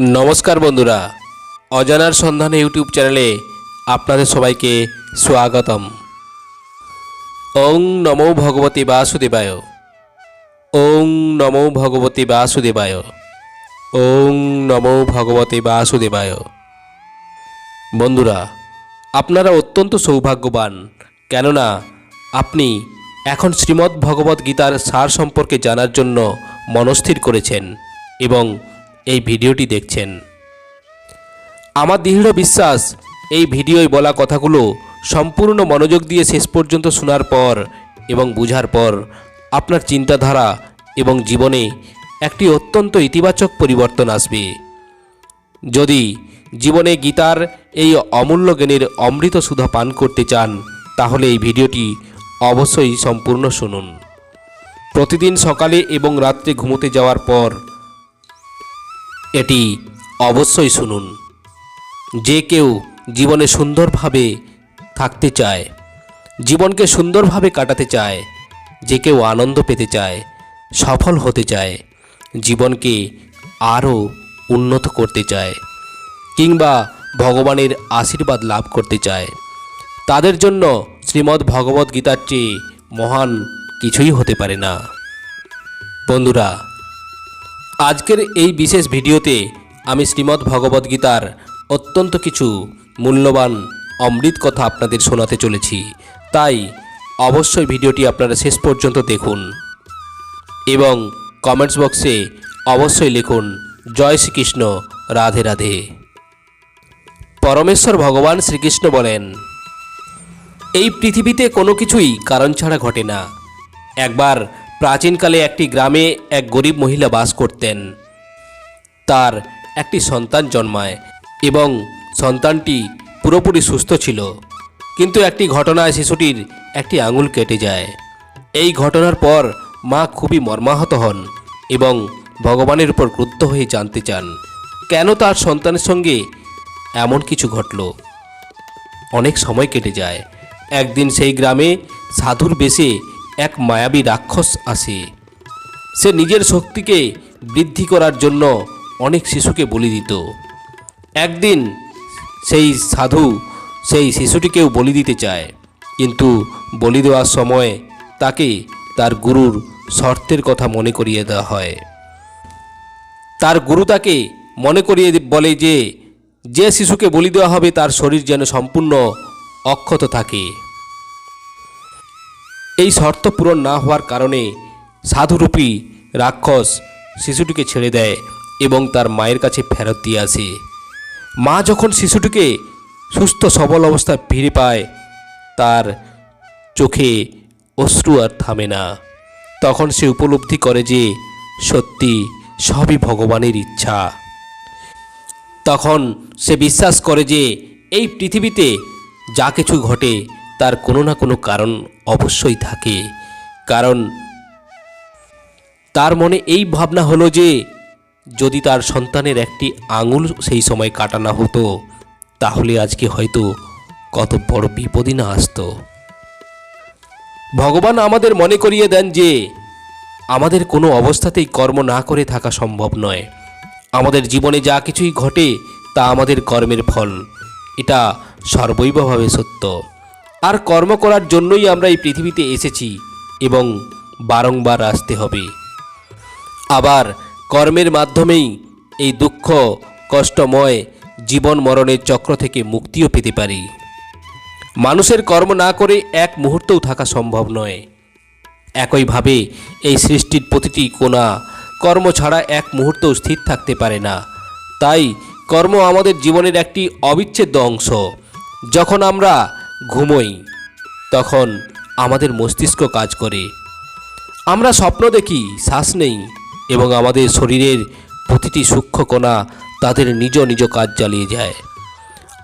নমস্কার বন্ধুরা। অজানার সন্ধানে ইউটিউব চ্যানেলে আপনাদের সবাইকে স্বাগতম। ওং নমো ভগবতী বাসুদেবায়। ওং নমো ভগবতী বাসুদেবায়। ওং নমো ভগবতী বাসুদেবায়। বন্ধুরা, আপনারা অত্যন্ত সৌভাগ্যবান। কেননা, আপনি এখন শ্রীমদ্ ভগবত গীতার সার সম্পর্কে জানার জন্য মনস্থির করেছেন এবং এই ভিডিওটি দেখছেন। আমার দৃঢ় বিশ্বাস, এই ভিডিওয় বলা কথাগুলো সম্পূর্ণ মনোযোগ দিয়ে শেষ পর্যন্ত শোনার পর এবং বুঝার পর আপনার চিন্তাধারা এবং জীবনে একটি অত্যন্ত ইতিবাচক পরিবর্তন আসবে। যদি জীবনে গীতার এই অমূল্য জ্ঞানের অমৃত সুধা পান করতে চান, তাহলে এই ভিডিওটি অবশ্যই সম্পূর্ণ শুনুন। প্রতিদিন সকালে এবং রাত্রে ঘুমোতে যাওয়ার পর এটি অবশ্যই শুনুন। যে কেউ জীবনে সুন্দরভাবে থাকতে চায়, জীবনকে সুন্দরভাবে কাটাতে চায়, যে কেউ আনন্দ পেতে চায়, সফল হতে চায়, জীবনকে আরও উন্নত করতে চায় কিংবা ভগবানের আশীর্বাদ লাভ করতে চায়, তাদের জন্য শ্রীমদ্ ভগবদ্গীতার চেয়ে মহান কিছুই হতে পারে না। বন্ধুরা আজকের এই বিশেষ ভিডিওতে আমি শ্রীমদ্ ভগবদ্ গীতার অত্যন্ত কিছু মূল্যবান অমৃত কথা আপনাদের শোনাতে চলেছি। তাই অবশ্যই ভিডিওটি আপনারা শেষ পর্যন্ত দেখুন এবং কমেন্টস বক্সে অবশ্যই লিখুন, জয় শ্রীকৃষ্ণ, রাধে রাধে। পরমেশ্বর ভগবান শ্রীকৃষ্ণ বলেন, এই পৃথিবীতে কোনো কিছুই কারণ ছাড়া ঘটে না। একবার প্রাচীনকালে একটি গ্রামে এক গরিব মহিলা বাস করতেন। তার একটি সন্তান জন্মায় এবং সন্তানটি পুরোপুরি সুস্থ ছিল। কিন্তু একটি ঘটনায় শিশুটির একটি আঙুল কেটে যায়। এই ঘটনার পর মা খুবই মর্মাহত হন এবং ভগবানের উপর ক্রুদ্ধ হয়ে জানতে চান, কেন তার সন্তানের সঙ্গে এমন কিছু ঘটল? অনেক সময় কেটে যায়। একদিন সেই গ্রামে সাধুর বেশে এক মায়াবী রাক্ষস আসে। সে নিজের শক্তিকে বৃদ্ধি করার জন্য অনেক শিশুকে বলি দিত। একদিন সেই সাধু সেই শিশুটিকেও বলি দিতে চায়, কিন্তু বলি দেওয়ার সময় তাকে তার গুরুর শর্তের কথা মনে করিয়ে দেওয়া হয়। তার গুরু তাকে মনে করিয়ে বলে যে যে শিশুকে বলি দেওয়া হবে তার শরীর যেন সম্পূর্ণ অক্ষত থাকে। এই শর্ত পূরণ না হওয়ার কারণে সাধুরূপী রাক্ষস শিশুটিকে ছেড়ে দেয় এবং তার মায়ের কাছে ফেরত দিয়ে আসে। মা যখন শিশুটিকে সুস্থ সবল অবস্থায় ফিরে পায়, তার চোখে অশ্রু আর থামে না। তখন সে উপলব্ধি করে যে সত্যি সবই ভগবানের ইচ্ছা। তখন সে বিশ্বাস করে যে এই পৃথিবীতে যা কিছু ঘটে তার কোনো না কোনো কারণ অবশ্যই থাকে। কারণ তার মনে এই ভাবনা হলো যে, যদি তার সন্তানের একটি আঙুল সেই সময় কাটানো হতো, তাহলে আজকে হয়তো কত বড় বিপদই না আসতো। ভগবান আমাদের মনে করিয়ে দেন যে, আমাদের কোনো অবস্থাতেই কর্ম না করে থাকা সম্ভব নয়। আমাদের জীবনে যা কিছুই ঘটে, তা আমাদের কর্মের ফল। এটা সর্বৈবভাবে সত্য। আর কর্ম করার জন্যই আমরা এই পৃথিবীতে এসেছি এবং বারংবার আসতে হবে। আবার কর্মের মাধ্যমেই এই দুঃখ, কষ্টময় জীবন মরণের চক্র থেকে মুক্তিও পেতে পারি। মানুষের কর্ম না করে এক মুহূর্তও থাকা সম্ভব নয়। একইভাবে এই সৃষ্টির প্রতিটি কোণা কর্ম ছাড়া এক মুহূর্তও স্থির থাকতে পারে না। তাই কর্ম আমাদের জীবনের একটি অবিচ্ছেদ্য অংশ। যখন আমরা ঘুমোই, তখন আমাদের মস্তিষ্ক কাজ করে। আমরা স্বপ্ন দেখি, শ্বাস নেই এবং আমাদের শরীরের প্রতিটি সূক্ষ্ম কণা তাদের নিজ নিজ কাজ চালিয়ে যায়।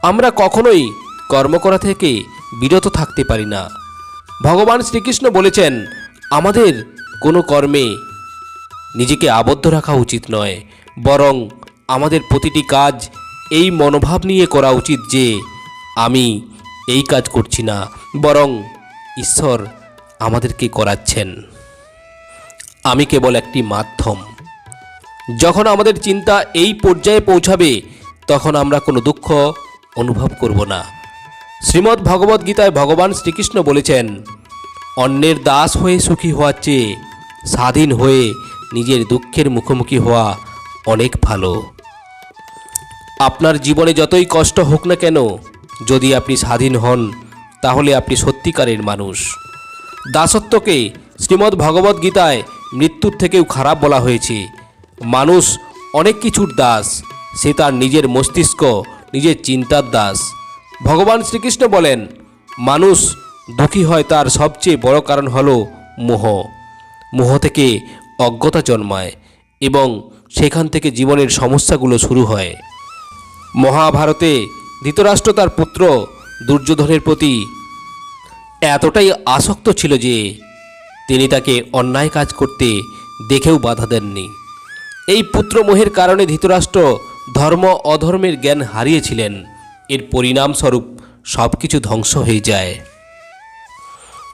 আমরা কখনোই কর্ম করা থেকে বিরত থাকতে পারি না। ভগবান শ্রীকৃষ্ণ বলেছেন, আমাদের কোনো কর্মে নিজেকে আবদ্ধ রাখা উচিত নয়, বরং আমাদের প্রতিটি কাজ এই মনোভাব নিয়ে করা উচিত যে, আমি এই কাজ করছি না, বরং ঈশ্বর আমাদেরকে করাচ্ছেন। আমি কেবল একটি মাধ্যম। যখন আমাদের চিন্তা এই পর্যায়ে পৌঁছাবে, তখন আমরা কোনো দুঃখ অনুভব করব না। শ্রীমদ্ ভগবদ্ গীতায় ভগবান শ্রীকৃষ্ণ বলেছেন, অন্যের দাস হয়ে সুখী হওয়ার চেয়ে স্বাধীন হয়ে নিজের দুঃখের মুখোমুখি হওয়া অনেক ভালো। আপনার জীবনে যতই কষ্ট হোক না কেন যদি আপনি স্বাধীন হন, তাহলে আপনি সত্যিকারের মানুষ। দাসত্বকে শ্রীমদ্ গীতায় মৃত্যুর থেকেও খারাপ বলা হয়েছে। মানুষ অনেক কিছুর দাস, সে তার নিজের মস্তিষ্ক, নিজের চিন্তার দাস। ভগবান শ্রীকৃষ্ণ বলেন, মানুষ দুঃখী হয় তার সবচেয়ে বড় কারণ হলো মোহ। মোহ থেকে অজ্ঞতা জন্মায় এবং সেখান থেকে জীবনের সমস্যাগুলো শুরু হয়। মহাভারতে ধৃতরাষ্ট্র তার পুত্র দুর্যোধনের প্রতি এতটাই আসক্ত ছিল যে তিনি তাকে অন্যায় কাজ করতে দেখেও বাধা দেননি। এই পুত্রমোহের কারণে ধৃতরাষ্ট্র ধর্ম অধর্মের জ্ঞান হারিয়েছিলেন। এর পরিণামস্বরূপ সব কিছু ধ্বংস হয়ে যায়।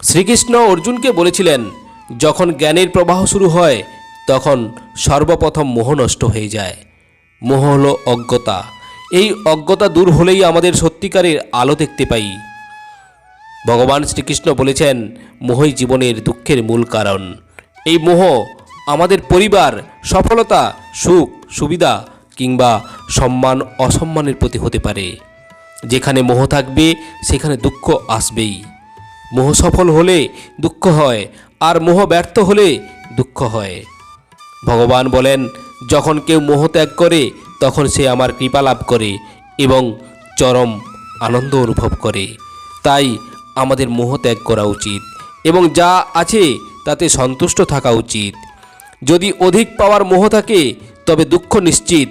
শ্রীকৃষ্ণ অর্জুনকে বলেছিলেন, যখন জ্ঞানের প্রবাহ শুরু হয়, তখন সর্বপ্রথম মোহ নষ্ট হয়ে যায়। মোহ হল অজ্ঞতা। এই অজ্ঞতা দূর হলেই আমাদের সত্যিকারের আলো দেখতে পাই। ভগবান শ্রীকৃষ্ণ বলেছেন, মোহই জীবনের দুঃখের মূল কারণ। এই মোহ আমাদের পরিবার, সফলতা, সুখ, সুবিধা কিংবা সম্মান, অসম্মানের প্রতি হতে পারে। যেখানে মোহ থাকবে, সেখানে দুঃখ আসবেই। মোহ সফল হলে দুঃখ হয়, আর মোহ ব্যর্থ হলে দুঃখ হয়। ভগবান বলেন, যখন কেউ মোহ ত্যাগ করে তখন সে আমার কৃপা লাভ করে এবং চরম আনন্দ অনুভব করে। তাই আমাদের মোহ ত্যাগ করা উচিত এবং যা আছে তাতে সন্তুষ্ট থাকা উচিত। যদি অধিক পাওয়ার মোহ থাকে, তবে দুঃখ নিশ্চিত।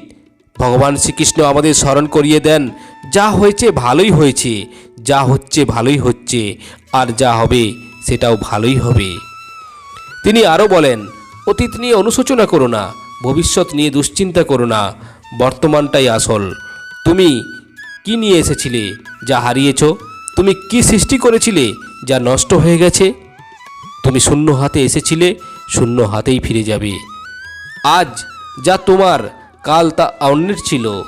ভগবান শ্রীকৃষ্ণ আমাদের স্মরণ করিয়ে দেন, যা হয়েছে ভালোই হয়েছে, যা হচ্ছে ভালোই হচ্ছে, আর যা হবে সেটাও ভালোই হবে। তিনি আরও বলেন, অতীত নিয়ে অনুশোচনা করো না, ভবিষ্যৎ নিয়ে দুশ্চিন্তা করো না বর্তমানটাই আসল। তুমি কি নিয়ে এসেছিলে, যা হারিয়েছ? তুমি কি সৃষ্টি করেছিলে, যা নষ্ট হয়ে গেছে? তুমি শূন্য হাতে এসেছিলে, শূন্য হাতেই ফিরে যাবে। আজ যা তোমার, কাল তা অন্যের ছিল।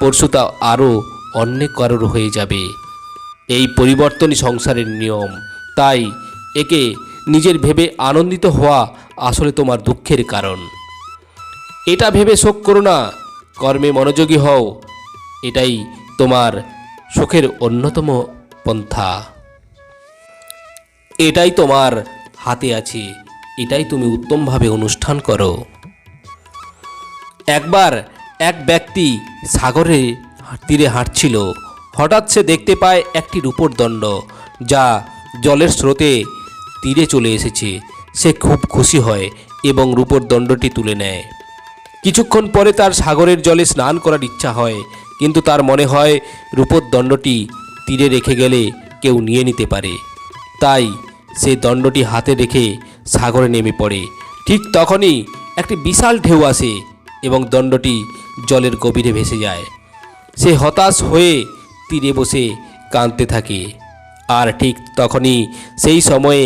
পরশু তা আরও অন্য কারোর হয়ে যাবে। এই পরিবর্তনই সংসারের নিয়ম। তাই একে নিজের ভেবে আনন্দিত হওয়া আসলে তোমার দুঃখের কারণ। এটা ভেবে শোক করো না কর্মে মনোযোগী হও। এটাই তোমার সুখের অন্যতম পন্থা। এটাই তোমার হাতে আছে। এটাই তুমি উত্তমভাবে অনুষ্ঠান করো। একবার এক ব্যক্তি সাগরে তীরে হাঁটছিল। হঠাৎ সে দেখতে পায় একটি রূপোর দণ্ড, যা জলের স্রোতে তীরে চলে এসেছে। সে খুব খুশি হয় এবং রূপোর দণ্ডটি তুলে নেয়। কিছুক্ষণ পরে তার সাগরের জলে স্নান করার ইচ্ছা হয়, কিন্তু তার মনে হয় রূপোর দণ্ডটি তীরে রেখে গেলে কেউ নিয়ে নিতে পারে। তাই সে দণ্ডটি হাতে রেখে সাগরে নেমে পড়ে। ঠিক তখনই একটি বিশাল ঢেউ আসে এবং দণ্ডটি জলের গভীরে ভেসে যায়। সে হতাশ হয়ে তীরে বসে কাঁদতে থাকে। আর ঠিক তখনই সেই সময়ে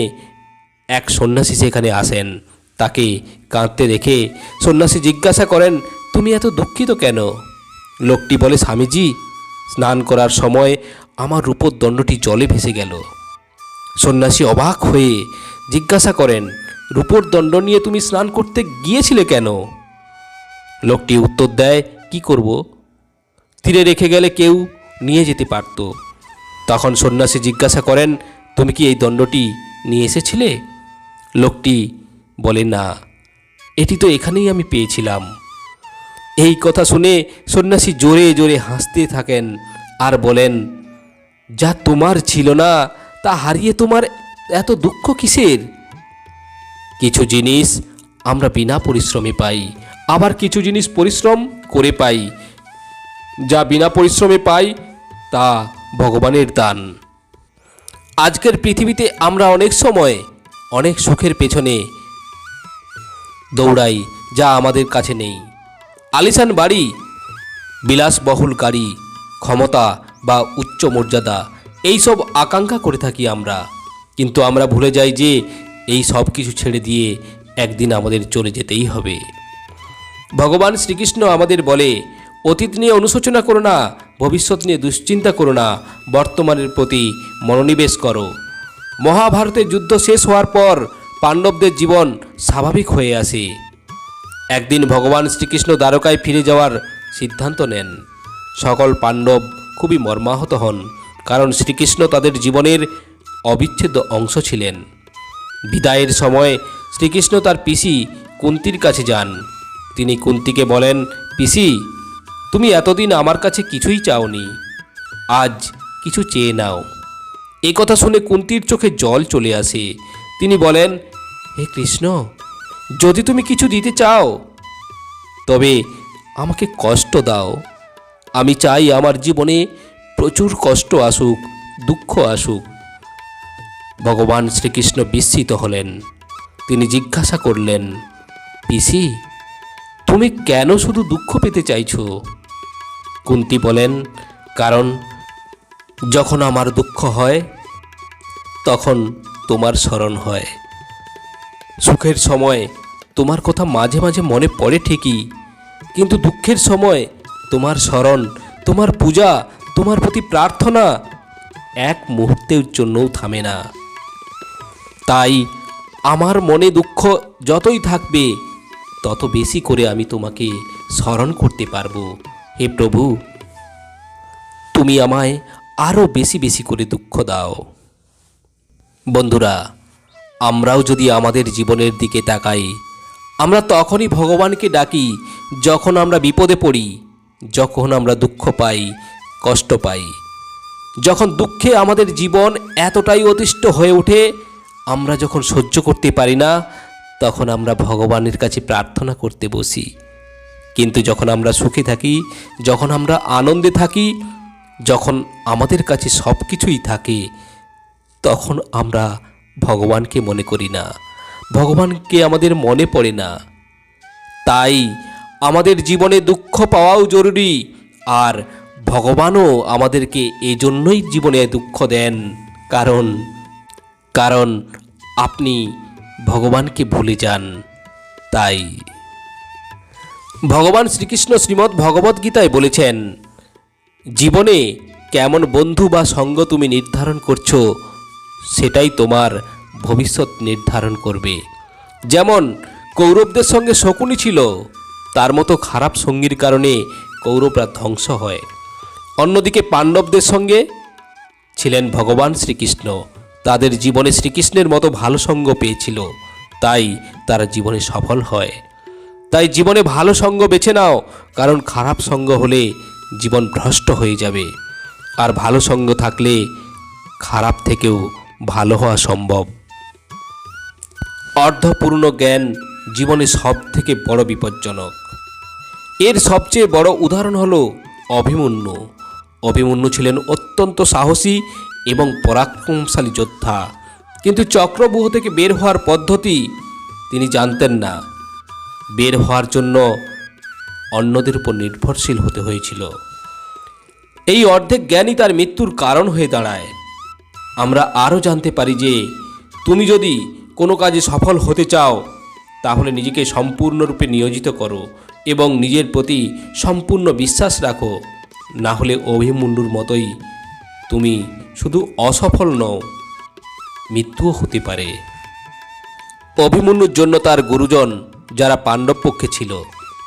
এক সন্ন্যাসী সেখানে আসেন। তাকে কাঁদতে দেখে সন্ন্যাসী জিজ্ঞাসা করেন, তুমি এত দুঃখিত কেন? লোকটি বলে, স্বামীজি, স্নান করার সময় আমার রূপোর দণ্ডটি জলে ভেসে গেল। সন্ন্যাসী অবাক হয়ে জিজ্ঞাসা করেন, রূপোর দণ্ড নিয়ে তুমি স্নান করতে গিয়েছিলে কেন? লোকটি উত্তর দেয়, কি করব? তীরে রেখে গেলে কেউ নিয়ে যেতে পারত। তখন সন্ন্যাসী জিজ্ঞাসা করেন, তুমি কি এই দণ্ডটি নিয়ে এসেছিলে? লোকটি বলে, না, এটি তো এখানেই আমি পেয়েছিলাম। এই কথা শুনে সন্ন্যাসী জোরে জোরে হাসতে থাকেন আর বলেন, যা তোমার ছিল না, তা হারিয়ে তোমার এত দুঃখ কিসের? কিছু জিনিস আমরা বিনা পরিশ্রমে পাই, আবার কিছু জিনিস পরিশ্রম করে পাই। যা বিনা পরিশ্রমে পাই, তা ভগবানের দান। আজকের পৃথিবীতে আমরা অনেক সময় অনেক সুখের পেছনে দৌড়াই, যা আমাদের কাছে নেই। আলিশান বাড়ি বিলাসবহুল গাড়ি ক্ষমতা বা উচ্চ মর্যাদা, এই সব আকাঙ্ক্ষা করে থাকি আমরা। কিন্তু আমরা ভুলে যাই যে, এই সব কিছু ছেড়ে দিয়ে একদিন আমাদের চলে যেতেই হবে। ভগবান শ্রীকৃষ্ণ আমাদের বলে, অতীত নিয়ে অনুশোচনা করো না, ভবিষ্যৎ নিয়ে দুশ্চিন্তা করো না, বর্তমানের প্রতি মনোনিবেশ করো। মহাভারতের যুদ্ধ শেষ হওয়ার পর পাণ্ডবদের জীবন স্বাভাবিক হয়ে আসে। একদিন ভগবান শ্রীকৃষ্ণ দ্বারকায় ফিরে যাওয়ার সিদ্ধান্ত নেন। সকল পাণ্ডব খুবই মর্মাহত হন, কারণ শ্রীকৃষ্ণ তাদের জীবনের অবিচ্ছেদ্য অংশ ছিলেন। বিদায়ের সময় শ্রীকৃষ্ণ তার পিসি কুন্তির কাছে যান। তিনি কুন্তিকে বলেন, পিসি, তুমি এতদিন আমার কাছে কিছুই চাওনি। আজ কিছু চেয়ে নাও। এ কথা শুনে কুন্তির চোখে জল চলে আসে। তিনি বলেন, হে কৃষ্ণ, যদি তুমি কিছু দিতে চাও, তবে আমাকে কষ্ট দাও। আমি চাই আমার জীবনে প্রচুর কষ্ট আসুক, দুঃখ আসুক। ভগবান শ্রীকৃষ্ণ বিস্মিত হলেন। তিনি জিজ্ঞাসা করলেন, পিসি, তুমি কেন শুধু দুঃখ পেতে চাইছো? কুন্তি বলেন, কারণ যখন আমার দুঃখ হয়, তখন তোমার স্মরণ হয়। সুখের সময় তোমার কথা মাঝে মাঝে মনে পড়ে ঠিকই, কিন্তু দুঃখের সময় তোমার স্মরণ, তোমার পূজা, তোমার প্রতি প্রার্থনা এক মুহূর্তের জন্যও থামে না। তাই আমার মনে দুঃখ যতই থাকবে, তত বেশি করে আমি তোমাকে স্মরণ করতে পারব। হে প্রভু, তুমি আমায় আরও বেশি বেশি করে দুঃখ দাও। বন্ধুরা, আমরাও যদি আমাদের জীবনের দিকে তাকাই, আমরা তখনই ভগবানকে ডাকি যখন আমরা বিপদে পড়ি, যখন আমরা দুঃখ পাই, কষ্ট পাই। যখন দুঃখে আমাদের জীবন এতটাই অতিষ্ঠ হয়ে ওঠে, আমরা যখন সহ্য করতে পারি না, তখন আমরা ভগবানের কাছে প্রার্থনা করতে বসি। কিন্তু যখন আমরা সুখে থাকি, যখন আমরা আনন্দে থাকি, যখন আমাদের কাছে সব কিছুই থাকে তখন আমরা ভগবানকে মনে করি না। ভগবানকে আমাদের মনে পড়ে না। তাই আমাদের জীবনে দুঃখ পাওয়াও জরুরি আর ভগবানও আমাদেরকে এই জন্যই জীবনে দুঃখ দেন। কারণ কারণ আপনি ভগবানকে ভুলে যান। তাই ভগবান শ্রীকৃষ্ণ শ্রীমদ্ ভগবদ্ গীতায় বলেছেন, জীবনে কেমন বন্ধু বা সঙ্গ তুমি নির্ধারণ করছ সেটাই তোমার ভবিষ্যৎ নির্ধারণ করবে। যেমন কৌরবদের সঙ্গে শকুনি ছিল, তার মতো খারাপ সঙ্গীর কারণে কৌরবরা ধ্বংস হয়। অন্যদিকে পাণ্ডবদের সঙ্গে ছিলেন ভগবান শ্রীকৃষ্ণ। তাদের জীবনে শ্রীকৃষ্ণের মতো ভালো সঙ্গ পেয়েছিল, তাই তারা জীবনে সফল হয়। তাই জীবনে ভালো সঙ্গ বেছে নাও, কারণ খারাপ সঙ্গ হলে জীবন ভ্রষ্ট হয়ে যাবে। আর ভালো সঙ্গ থাকলে খারাপ থেকেও ভালো হওয়া সম্ভব। অর্ধপূর্ণ জ্ঞান জীবনে সব থেকে বড় বিপজ্জনক। এর সবচেয়ে বড় উদাহরণ হলো অভিমন্যু। অভিমন্যু ছিলেন অত্যন্ত সাহসী এবং পরাক্রমশালী যোদ্ধা। কিন্তু চক্রবুহ থেকে বের হওয়ার পদ্ধতি তিনি জানতেন না। বের হওয়ার জন্য অন্যদের উপর নির্ভরশীল হতে হয়েছিল। এই অর্ধেক জ্ঞানই তার মৃত্যুর কারণ হয়ে দাঁড়ায়। আমরা আরও জানতে পারি যে তুমি যদি কোনো কাজে সফল হতে চাও, তাহলে নিজেকে সম্পূর্ণরূপে নিয়োজিত করো এবং নিজের প্রতি সম্পূর্ণ বিশ্বাস রাখো। না হলে অভিমন্যুর মতোই তুমি শুধু অসফল নও, মৃত্যুও হতে পারে। অভিমন্যুর জন্য তার গুরুজন যারা পাণ্ডব পক্ষে ছিল,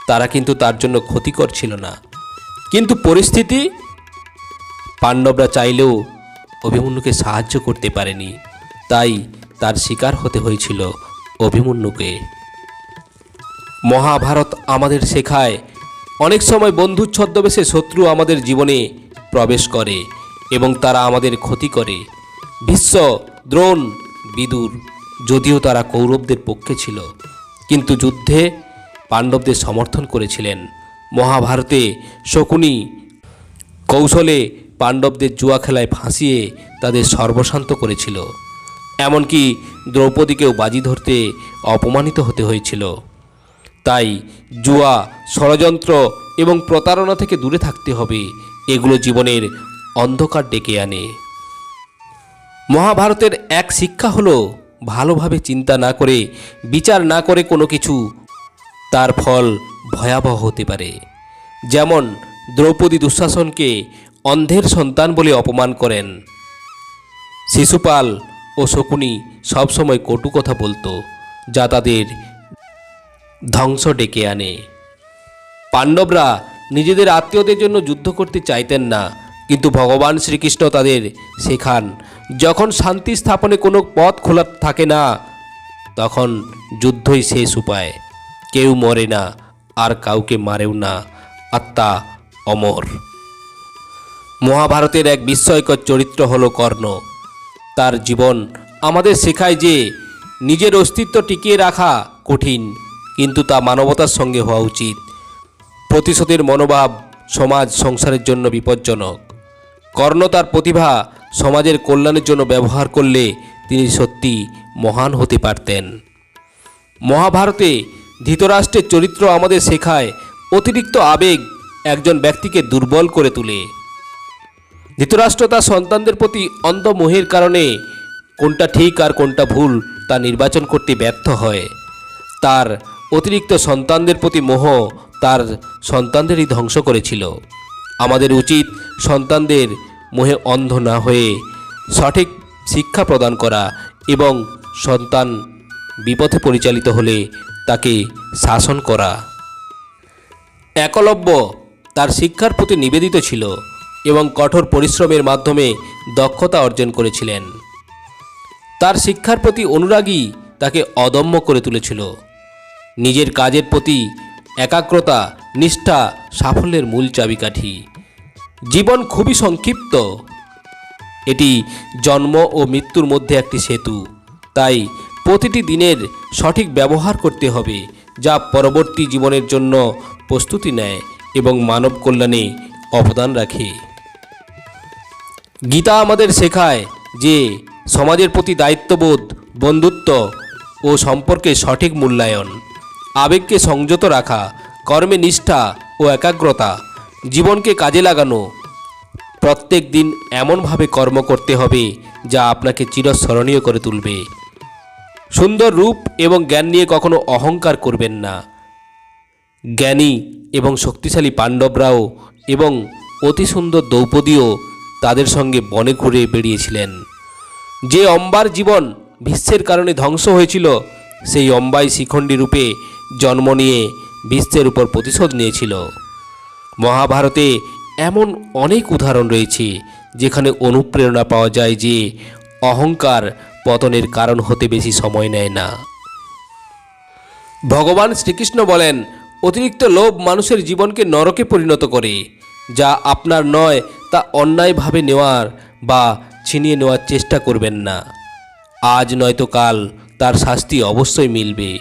তারা কিন্তু তার জন্য ক্ষতিকর ছিল না। কিন্তু পরিস্থিতি পাণ্ডবরা চাইলেও অভিমন্যুকে সাহায্য করতে পারেনি। তাই তার শিকার হতে হয়েছিল অভিমন্যুকে। মহাভারত আমাদের শেখায়, অনেক সময় বন্ধুর ছদ্মবেশে শত্রু আমাদের জীবনে প্রবেশ করে এবং তারা আমাদের ক্ষতি করে। ভীষ্ম, দ্রোণ, বিদুর, যদিও তারা কৌরবদের পক্ষে ছিল, কিন্তু যুদ্ধে পাণ্ডবদের সমর্থন করেছিলেন। মহাভারতে শকুনি কৌশলে পাণ্ডবদের জুয়া খেলায় ফাঁসিয়ে তাদের সর্বশান্ত করেছিল। এমনকি দ্রৌপদীকেও বাজি ধরতে অপমানিত হতে হয়েছিল। তাই জুয়া, ষড়যন্ত্র এবং প্রতারণা থেকে দূরে থাকতে হবে, এগুলো জীবনের অন্ধকার ডেকে আনে। মহাভারতের এক শিক্ষা হলো, ভালোভাবে চিন্তা না করে, বিচার না করে কোনো কিছু, তার ফল ভয়াবহ হতে পারে। যেমন দ্রৌপদী দুঃশাসনকে অন্ধের সন্তান বলে অপমান করেন। শিশুপাল ও শকুনি সবসময় কটু কথা বলতো, যা তাদের ধ্বংস ডেকে আনে। পাণ্ডবরা নিজেদের আত্মীয়দের জন্য যুদ্ধ করতে চাইতেন না, কিন্তু ভগবান শ্রীকৃষ্ণ তাদের শেখান, যখন শান্তি স্থাপনে কোনো পথ খোলা থাকে না, তখন যুদ্ধই শেষ উপায়। কেউ মরে না, আর কাউকে মারেও না। আত্মা অমর। মহাভারতের এক বিস্ময়কর চরিত্র হল কর্ণ। তার জীবন আমাদের শেখায় যে নিজের অস্তিত্ব টিকিয়ে রাখা কঠিন, কিন্তু তা মানবতার সঙ্গে হওয়া উচিত। প্রতিশোধের মনোভাব সমাজ সংসারের জন্য বিপজ্জনক। কর্ণ তার প্রতিভা সমাজের কল্যাণের জন্য ব্যবহার করলে তিনি সত্যি মহান হতে পারতেন। মহাভারতে ধৃতরাষ্ট্রের চরিত্র আমাদের শেখায় অতিরিক্ত আবেগ একজন ব্যক্তিকে দুর্বল করে তোলে। ধৃতরাষ্ট্র তার সন্তানদের প্রতি অন্ধ মোহের কারণে কোনটা ঠিক আর কোনটা ভুল তা নির্বাচন করতে ব্যর্থ হয়। তার অতিরিক্ত সন্তানদের প্রতি মোহ তার সন্তানদেরই ধ্বংস করেছিল। আমাদের উচিত সন্তানদের মোহে অন্ধ না হয়ে সঠিক শিক্ষা প্রদান করা এবং সন্তান বিপথে পরিচালিত হলে তাকে শাসন করা। একলব্য তার শিক্ষার প্রতি নিবেদিত ছিল। এবং কঠোর পরিশ্রমের মাধ্যমে দক্ষতা অর্জন করেছিলেন। তার শিক্ষার প্রতি অনুরাগী তাকে অদম্য করে তুলেছিল। নিজের কাজের প্রতি একাগ্রতা, নিষ্ঠা, সাফল্যের মূল চাবিকাঠি। জীবন খুবই সংক্ষিপ্ত। এটি জন্ম ও মৃত্যুর মধ্যে একটি সেতু। তাই প্রতিটি দিনের সঠিক ব্যবহার করতে হবে, যা পরবর্তী জীবনের জন্য প্রস্তুতি নেয় এবং মানব কল্যাণে অবদান রাখে। গীতা আমাদের শেখায় যে সমাজের প্রতি দায়িত্ববোধ, বন্ধুত্ব ও সম্পর্কে সঠিক মূল্যায়ন। আবেগকে সংযত রাখা, কর্মে নিষ্ঠা ও একাগ্রতা, জীবনকে কাজে লাগানো। প্রত্যেক দিন এমনভাবে কর্ম করতে হবে যা আপনাকে চিরস্মরণীয় করে তুলবে। সুন্দর রূপ এবং জ্ঞান নিয়ে কখনো অহংকার করবেন না। জ্ঞানী এবং শক্তিশালী পাণ্ডবরাও এবং অতি সুন্দর দ্রৌপদীও তাদের সঙ্গে বনে ঘুরে বেরিয়েছিলেন যে অম্বার জীবন বিশ্বের কারণে ধ্বংস হয়েছিল, সেই অম্বাই শিখণ্ডী রূপে জন্ম নিয়ে বিশ্বের উপর প্রতিশোধ নিয়েছিল। মহাভারতে এমন অনেক উদাহরণ রয়েছে, যেখানে অনুপ্রেরণা পাওয়া যায় যে অহংকার পতনের কারণ হতে বেশি সময় নেয় না। ভগবান শ্রীকৃষ্ণ বলেন, অতিরিক্ত লোভ মানুষের জীবনকে নরকে পরিণত করে, যা আপনার নয় তা অন্যায়ভাবে নেওয়ার বা ছিনিয়ে নেওয়ার চেষ্টা করবেন না। আজ নয়তো কাল তার শাস্তি অবশ্যই মিলবে।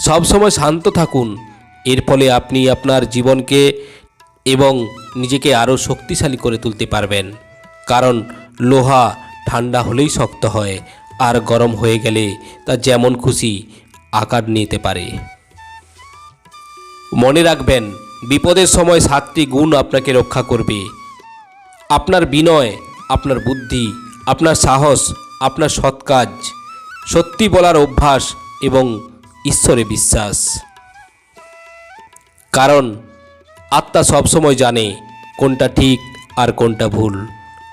সবসময় শান্ত থাকুন। এর ফলে আপনি আপনার জীবনকে এবং নিজেকে আরও শক্তিশালী করে তুলতে পারবেন। কারণ লোহা ঠান্ডা হলেই শক্ত হয়, আর গরম হয়ে গেলে তা যেমন খুশি আকার নিতে পারে। মনে রাখবেন, বিপদের সময় সাতটি গুণ আপনাকে রক্ষা করবে। আপনার বিনয়, আপনার বুদ্ধি, আপনার সাহস, আপনার সৎ কাজ সত্যি বলার অভ্যাস এবং ঈশ্বরে বিশ্বাস। কারণ আত্মা সবসময় জানে কোনটা ঠিক আর কোনটা ভুল।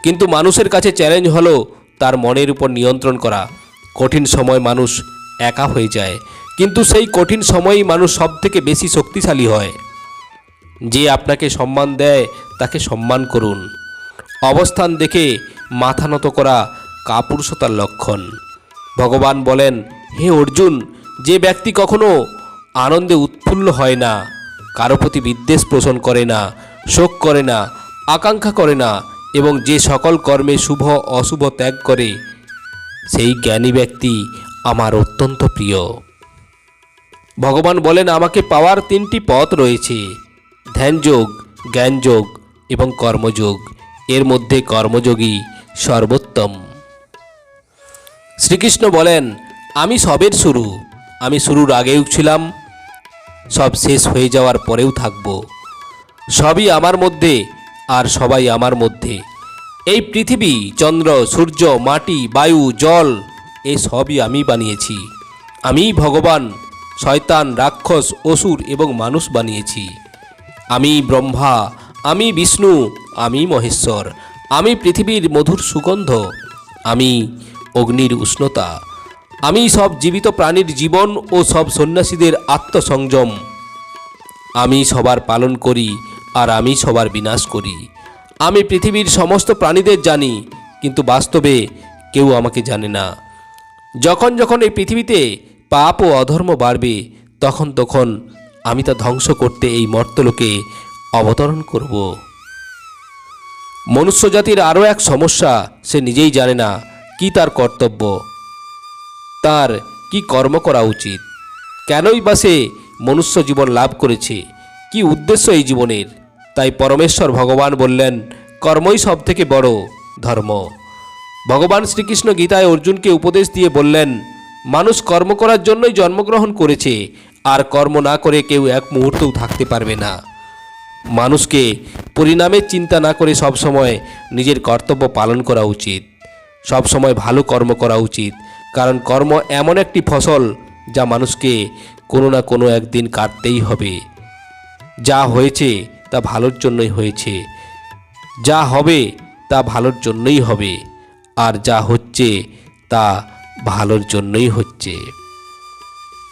কিন্তু মানুষের কাছে চ্যালেঞ্জ হলো তার মনের উপর নিয়ন্ত্রণ করা। কঠিন সময় মানুষ একা হয়ে যায়। কিন্তু সেই কঠিন সময়ই মানুষ সব থেকে বেশি শক্তিশালী হয়। যে আপনাকে সম্মান দেয়, তাকে সম্মান করুন। অবস্থান দেখে মাথা নত করা কাপুরুষতার লক্ষণ। ভগবান বলেন, হে অর্জুন, যে ব্যক্তি কখনো আনন্দে উৎফুল্ল হয় না, কারও প্রতি বিদ্বেষ পোষণ করে না, শোক করে না, আকাঙ্ক্ষা করে না এবং যে সকল কর্মে শুভ, অশুভ ত্যাগ করে, সেই জ্ঞানী ব্যক্তি আমার অত্যন্ত প্রিয়। ভগবান বলেন, আমাকে পাওয়ার তিনটি পথ রয়েছে। ধ্যানযোগ, জ্ঞানযোগ এবং কর্মযোগ। এর মধ্যে কর্মযোগী সর্বোত্তম। শ্রীকৃষ্ণ বলেন, আমি সবের শুরু। আমি শুরুর আগেও ছিলাম সব শেষ হয়ে যাওয়ার পরেও থাকব। সবই আমার মধ্যে আর সবাই আমার মধ্যে। এই পৃথিবী, চন্দ্র, সূর্য, মাটি, বায়ু, জল এই সবই আমি বানিয়েছি। আমিই ভগবান, শয়তান, রাক্ষস, অসুর এবং মানুষ বানিয়েছি। আমি ব্রহ্মা আমি বিষ্ণু, আমি মহেশ্বর, আমি পৃথিবীর মধুর সুগন্ধ, আমি অগ্নির উষ্ণতা, আমি সব জীবিত প্রাণীর জীবন ও সব সন্ন্যাসীদের আত্মসংযম। আমি সবার পালন করি আর আমি সবার বিনাশ করি। আমি পৃথিবীর সমস্ত প্রাণীদের জানি, কিন্তু বাস্তবে কেউ আমাকে জানে না। যখন যখন এই পৃথিবীতে পাপ ও অধর্ম বাড়বে, তখন তখন আমি তা ধ্বংস করতে এই মর্তলোকে অবতরণ করব। মনুষ্য জাতির আরও এক সমস্যা সে নিজেই জানে না, কি তার কর্তব্য। তার কি কর্ম করা উচিত? কেনই বা সে মনুষ্য জীবন লাভ করেছে? কি উদ্দেশ্য এই জীবনের? তাই পরমেশ্বর ভগবান বললেন, কর্মই সব থেকে বড় ধর্ম। ভগবান শ্রীকৃষ্ণ গীতায় অর্জুনকে উপদেশ দিয়ে বললেন, মানুষ কর্ম করার জন্যই জন্মগ্রহণ করেছে, আর কর্ম না করে কেউ এক মুহূর্তেও থাকতে পারবে না। মানুষকে পরিণামের চিন্তা না করে সবসময় নিজের কর্তব্য পালন করা উচিত। সবসময় ভালো কর্ম করা উচিত। কারণ কর্ম এমন একটি ফসল যা মানুষকে কোনো না কোনো একদিন কাটতেই হবে। যা হয়েছে তা ভালোর জন্যই হয়েছে। যা হবে তা ভালোর জন্যই হবে। আর যা হচ্ছে তা ভালোর জন্যই হচ্ছে।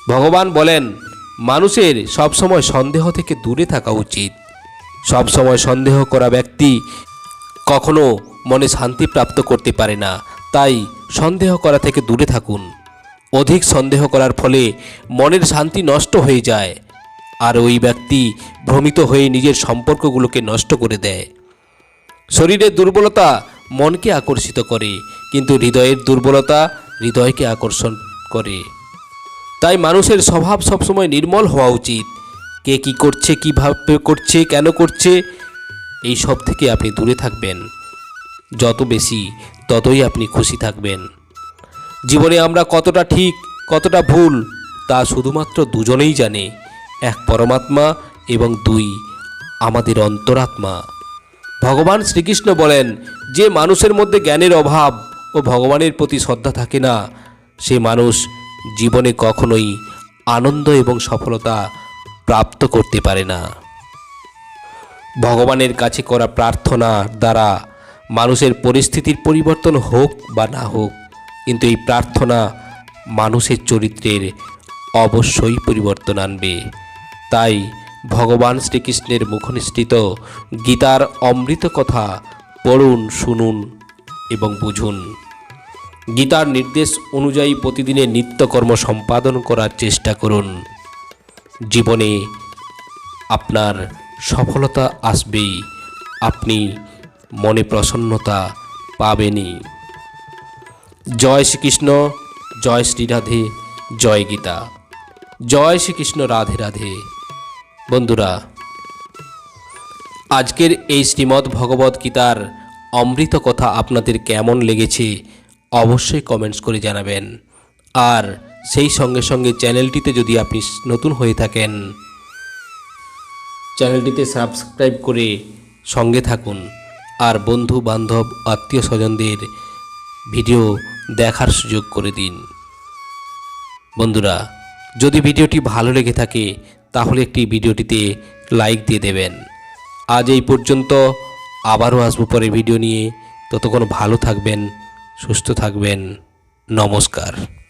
ভগবান বলেন, মানুষের সবসময় সন্দেহ থেকে দূরে থাকা উচিত। সবসময় সন্দেহ করা ব্যক্তি কখনো মনে শান্তি প্রাপ্ত করতে পারে না। তাই সন্দেহ করা থেকে দূরে থাকুন। অধিক সন্দেহ করার ফলে মনের শান্তি নষ্ট হয়ে যায় আর ওই ব্যক্তি ভ্রমিত হয়ে নিজের সম্পর্কগুলোকে নষ্ট করে দেয়। শরীরের দুর্বলতা মনকে আকর্ষিত করে, কিন্তু হৃদয়ের দুর্বলতা হৃদয়কে আকর্ষণ করে। তাই মানুষের স্বভাব সবসময় নির্মল হওয়া উচিত। কে কি করছে কীভাবে করছে, কেন করছে, এই সব থেকে আপনি দূরে থাকবেন। যত বেশি, ততই আপনি খুশি থাকবেন। জীবনে আমরা কতটা ঠিক, কতটা ভুল, তা শুধুমাত্র দুজনেই জানে। এক পরমাত্মা এবং দুই আমাদের অন্তরাত্মা। ভগবান শ্রীকৃষ্ণ বলেন, যে মানুষের মধ্যে জ্ঞানের অভাব ও ভগবানের প্রতি শ্রদ্ধা থাকে না, সে মানুষ জীবনে কখনোই আনন্দ এবং সফলতা প্রাপ্ত করতে পারে না। ভগবানের কাছে করা প্রার্থনার দ্বারা মানুষের পরিস্থিতির পরিবর্তন হোক বা না হোক, কিন্তু এই প্রার্থনা মানুষের চরিত্রের অবশ্যই পরিবর্তন আনবে। তাই ভগবান শ্রীকৃষ্ণের মুখনিসৃত গীতার অমৃত কথা পড়ুন, শুনুন এবং বুঝুন। গীতার নির্দেশ অনুযায়ী প্রতিদিনের নিত্যকর্ম সম্পাদন করার চেষ্টা করুন। জীবনে আপনার সফলতা আসবেই। আপনি মনে প্রসন্নতা পাবেনই। জয় শ্রীকৃষ্ণ, জয় শ্রী রাধে, জয় গীতা। জয় শ্রীকৃষ্ণ, রাধে রাধে। বন্ধুরা, আজকের এই শ্রীমদ্ ভগবত গীতার অমৃত কথা আপনাদের কেমন লেগেছে, অবশ্যই কমেন্টস করে জানাবেন। আর সেই সঙ্গে সঙ্গে চ্যানেলটিতে যদি আপনি নতুন হয়ে থাকেন, চ্যানেলটিতে সাবস্ক্রাইব করে সঙ্গে থাকুন। আর বন্ধু, বান্ধব, আত্মীয় স্বজনদের ভিডিও দেখার সুযোগ করে দিন। বন্ধুরা, যদি ভিডিওটি ভালো লেগে থাকে, তাহলে একটি ভিডিওটিতে লাইক দিয়ে দেবেন। আজ এই পর্যন্ত আবারও আসব পরে ভিডিও নিয়ে। ততক্ষণ ভালো থাকবেন, সুস্থ থাকবেন। নমস্কার।